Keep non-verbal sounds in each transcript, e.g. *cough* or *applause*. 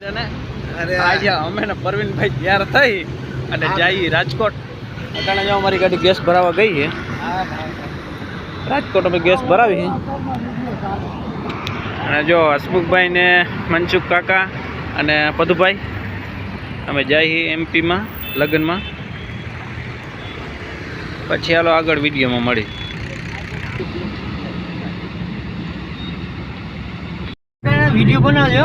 આજે અમે ને પરવીનભાઈ તૈયાર થઈ અને જઈએ રાજકોટ. અટાણે જો અમારી ગાડી ગેસ ભરાવા ગઈ છે રાજકોટ અમે ગેસ ભરાવી. અને જો હસમુખભાઈ ને મનસુખ કાકા અને પદુભાઈ અમે જઈએ એમપીમાં લગ્નમાં. પછી હાલો આગળ વિડીયોમાં મળી. વીડિયો બનાવજો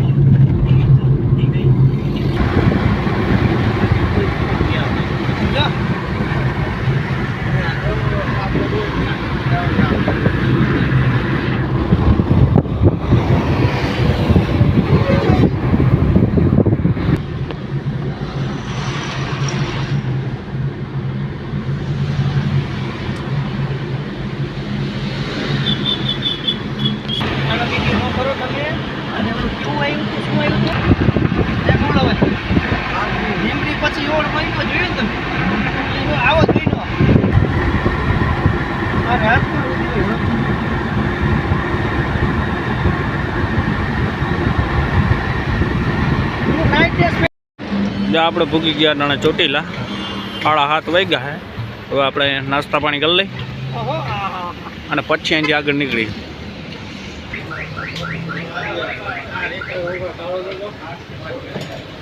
આનો વીડિયો ન કરો તમે અને ઓલું કેવું આવ્યું હતું શું આવ્યું હતું એ બોલો હવે લીમડી પછી ઓળ મહિનો જોયો ને તમે એનો આવો જ મહિનો મારે હાથમાં વીડિયો હતો. હું night dress જો આપણે ભૂગી ગયા નાણે ચોટીલા સાડા હાથ વાગ્યા હે હવે આપણે નાસ્તા પાણી કરી લઈ અને પછી અહીંથી આગળ નીકળી.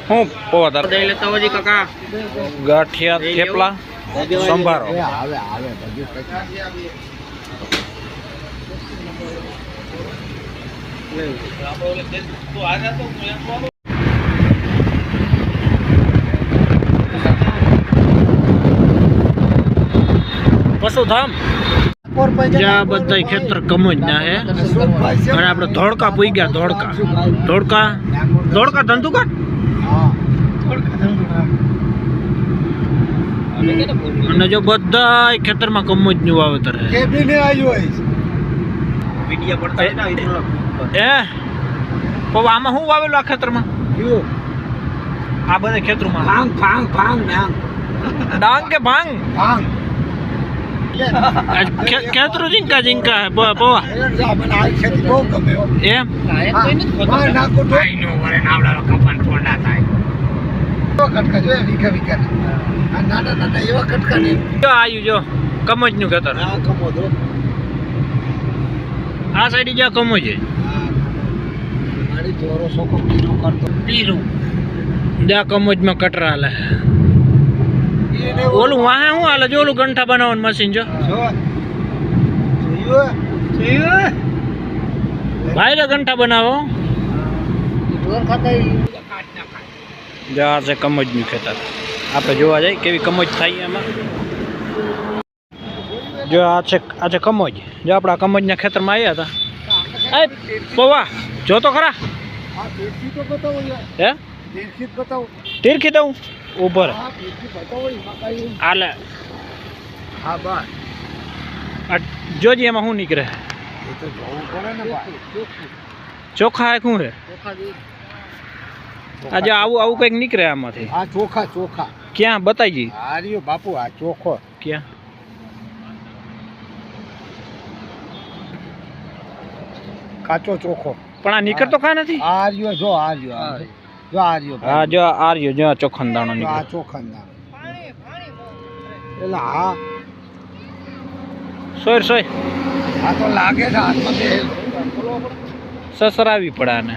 હું કાકા. ગાંઠિયા થેપલા સંભારો. આવે પશુધામ જ્યાં બધા ખેતર કમજ ના હે. અને આપણે ધોળકા પૂઈ ગયા ધોળકા. ધોળકા? ધોળકા ધંધુકા અને જો બધા ખેતરમાં કમજનું વાવેતર હે. એ આમાં શું વાવેલું આ ખેતરમાં? આ બધા ખેતરમાં. ભાંગ ભાંગ ભાંગ ભાંગ ડાંગ કે ભાંગ? ભાંગ. આ જીંકા ઝીંકા હે મને આ ખેતી બહુ ગમે હો. એમ હા, નાખો તો. એવા કટકા જો, વીઘા વીઘાના. આ નાના નાના એવા કટકા ને જો આયુ જો કમજનું ખેતર આ કમોદો. આ સાઈડ જ્યાં કમજ છે મારી જોરો સોકો પીરો કરતો પીરું જ્યાં કમજમાં કટરા લે ઓલું વાહા શું હાલે? જો ઓલું ગંઠા બનાવવાનું મશીન જો. ભાઈ ગંઠા બનાવો. ઢોર જો આ છે કમજનું ખેતર. આપણે જોવા જાય કેવી કમજ થાય એમાં. જો આ છે આ છે કમજ. જો આપણે કમજના ખેતરમાં આવ્યા હતા. એ પૌવા જો તો ખરા હા? હે તીરખી દઉં? હા મકાઈ હાલે. હા બસ જોજી એમાં શું નીકળે. ચોખા એ શું છે? આજે આવું આવું કંઈક નીકળે આમાંથી. આ ચોખા ચોખા. ક્યાં? બતાવી આ રહ્યો બાપુ આ ચોખો. ક્યાં? કાચો ચોખો. પણ આ નીકળતો કા નથી? આ રહ્યો જો આ રહ્યો. જો આ રહ્યો હા જો આ જો આ દાણો જો આ નીકળે ચોખા એટલે હા સોય સોય. આ તો લાગે છે હાથમાં સસરાવી પડે આને.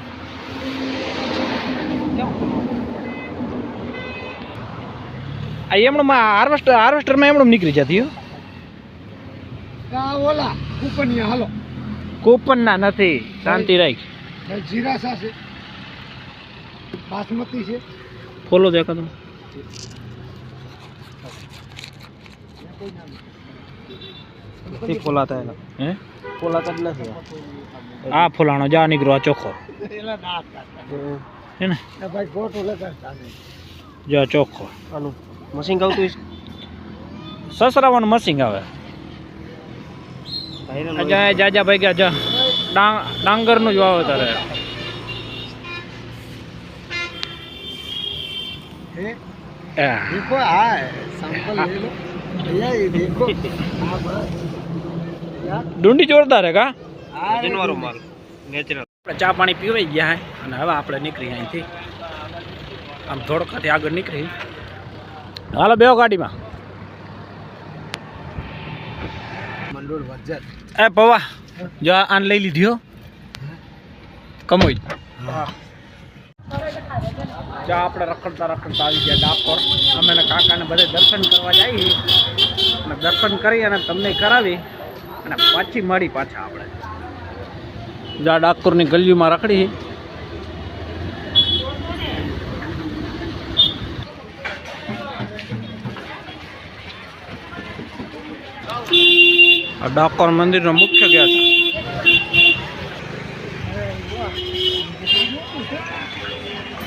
આ એમણમાં હાર્વેસ્ટર હાર્વેસ્ટરમાં એમણું નીકળી જતી ઓલા કૂપન હાલો. કૂપનના નથી શાંતિ રાખ. જીરા સા છે બાસમતી છે. ફોલો દેખા તમે. ફોલાતા એના. હે? ફોલાતા જ નથી આ. ફૂલાણો જા નીકળો આ ચોખ્ખો. હે ને? ભાઈ લગાડતા નહીં. ચોખ્ખો. આનું મશીન આવતું સસરાવાનું મશીન આવે. જા જાજા ભાઈ ગયા જા. ડાંગ ડાંગરનું જ વાવેતર देखो हाँ सैंपल ले लो भैया ये देखो हाँ बस ડુંડી જોરદાર હે કા हाँ, જનવારો માલ નેચરલ આપણે ચા પાણી પીવાઈ ગયા હે અને હવે આપણે નીકળી અહીંથી આમ ધોળકાથી આગળ નીકળી હાલો બેહો ગાડીમાં મંડોળ વજ્જત એ પવા જો આ આને લઈ લીધી હો કમોઈ જો, આપણે રખડતા રખડતા આવી ગયા ડાકોર. અમે કાકાને બધે દર્શન કરવા જઈએ. અને દર્શન કરી અને તમને કરાવી. અને પાછી મળી પાછા આપણે. જ્યાં ડાકોરની ગલીઓમાં રખડી ડાકોર મંદિરનો મુખ્ય ગેટ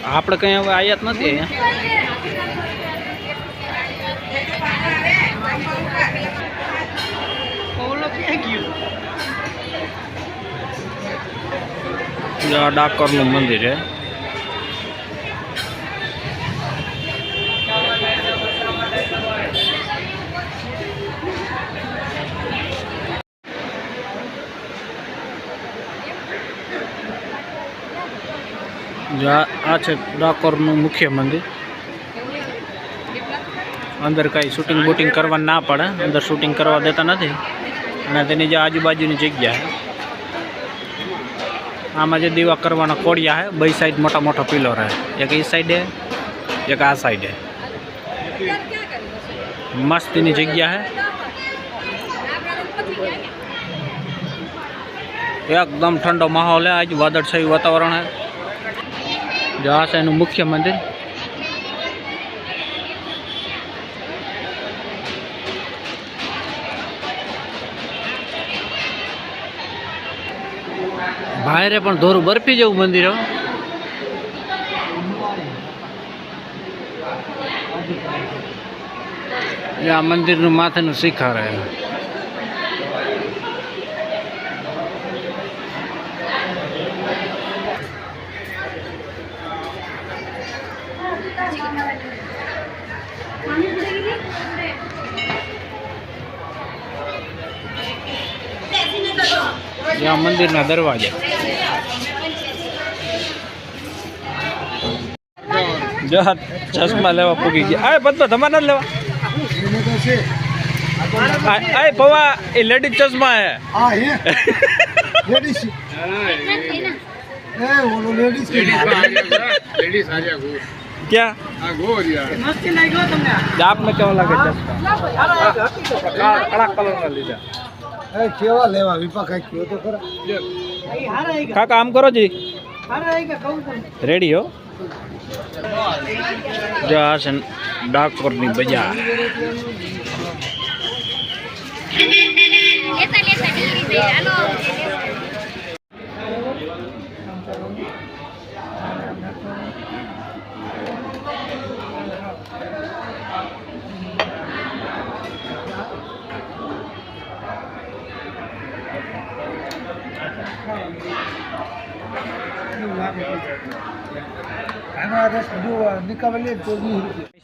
આપણે કઈ હવે આયાત નથી અહીંયા. ડાકોરનું મંદિર છે. આ છે ડાકોરનું મુખ્ય મંદિર. અંદર કાંઈ શૂટિંગ બૂટિંગ કરવા ના પડે. અંદર શૂટિંગ કરવા દેતા નથી. અને તેની જે આજુબાજુની જગ્યા છે. આમાં જે દીવા કરવાના કોડિયા હે બે સાઈડ મોટા મોટા પિલર હે એક એ સાઈડે એક આ સાઈડે મસ્તીની જગ્યા હે એકદમ ઠંડો માહોલ હે આજ વાદળછાયું વાતાવરણ હે જો આ છે એનું મુખ્ય મંદિર. બાયરે પણ ધોરું બરફી જેવું મંદિર આ મંદિરનું માથેનું શિખર હે આ મંદિરના દરવાજા. જો ચશ્મા લેવા પૂગી ગયા. આ પત્તો તમારે નથી લેવા? આ પવા એ લેડીઝ ચશ્મા હે. હા હે? લેડીઝ એ ઓલો લેડીઝ કે ક્યાં? આપને કેવો લાગે ચશ્મા? કડા કલરના લીધા. એ કેવા લેવા? વિપા કઈ કયો તો ખરા. કાકા આમ કરો જી. રેડી હો? જો આ છે ડાકોરની બજાર. લેતા લેતા હાલો.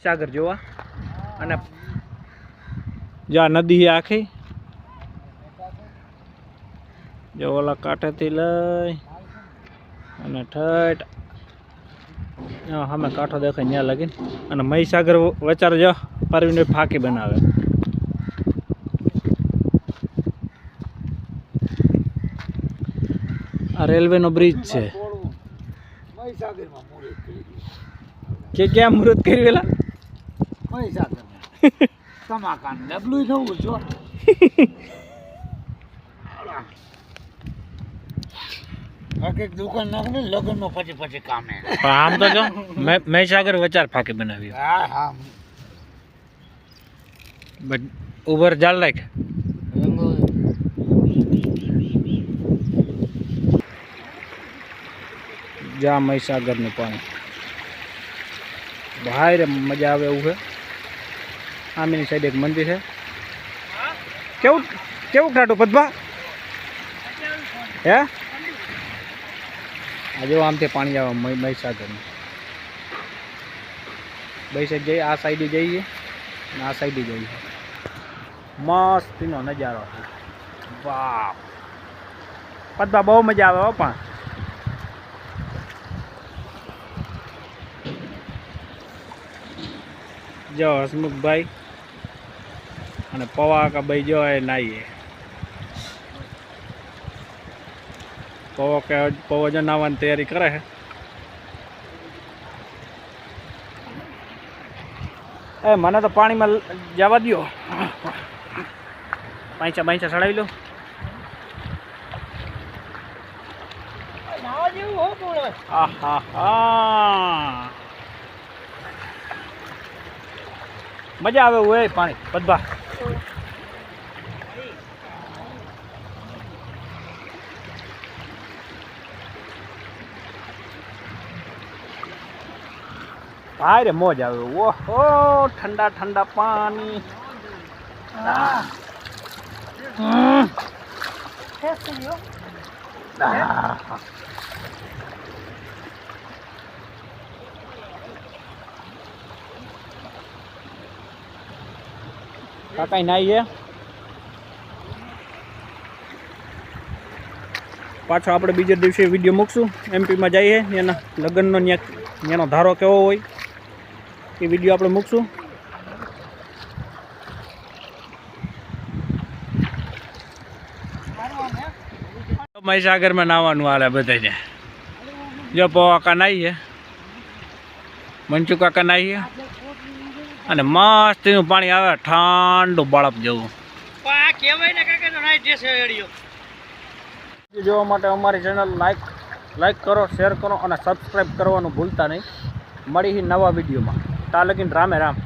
સાગર જોવા. અને જા નદી આખી. જો ઓલા કાંઠેથી લઈ અને ઠેઠ. સામે કાંઠો દેખાય ત્યાં લગીને. અને મહીસાગર વચાર જો પરવીને ફાંકી બનાવે. આ રેલવેનો બ્રિજ છે. મહીસાગરમાં કે ક્યાં મુહૂર્ત કરી પેલા? મહીસાગરમાં *laughs* તમાકાન ડબલું થવું છો એક દુકાન નાખ ને લગ્ન નો પછી પછી કામે. પણ આમ તો જો મહીસાગર વચાર ફાકે બનાવી હા હા. બટ ઉભર જાળ રાખ. જ્યાં મહીસાગરનું પાણી. બહાર મજા આવે એવું છે. આમીની સાઈડ એક મંદિર છે. કેવું કેવું ટાટું પદભા હે? આ જો આમથી પાણી આવે મહી- મહીસાગરનું. બે સાઈડ જઈએ, આ સાઈડે જઈએ, અને આ સાઈડે જઈએ. મસ્તીનો નજારો છે. વાહ પદભા બહુ મજા આવે હો પણ. જો હસમુખભાઈ. અને પવાકા ભાઈ જો એ નાઈએ. પવો કે પવો જો નાવાની તૈયારી કરે છે એ મને તો પાણીમાં જવા દો પાંચા પાંચા ચડાવી લો. નાવા હા આહા હા મજા આવે હોય પાણી. બધા ભાઈ રે મોજ આવે ઓહો ઠંડા ઠંડા પાણી. આહ. નાઈ છે પાછો આપણે બીજે દિવસે વીડિયો મૂકશું. એમપીમાં જઈએ. એના લગ્નનો ત્યાં એનો ધારો કેવો હોય એ વીડિયો આપણે મૂકશું. મહીસાગરમાં નાવાનું હાલે બધાને જો પવાકા નાહીએ મંચુ કાકા નાહીએ અને મસ્ત એનું પાણી આવે ઠંડુ બળપ જેવું. જોવા માટે અમારી ચેનલ લાઈક લાઈક કરો શેર કરો અને સબસ્ક્રાઈબ કરવાનું ભૂલતા નહીં. મળી નવા વિડીયોમાં. તા લગીન રામે રામ.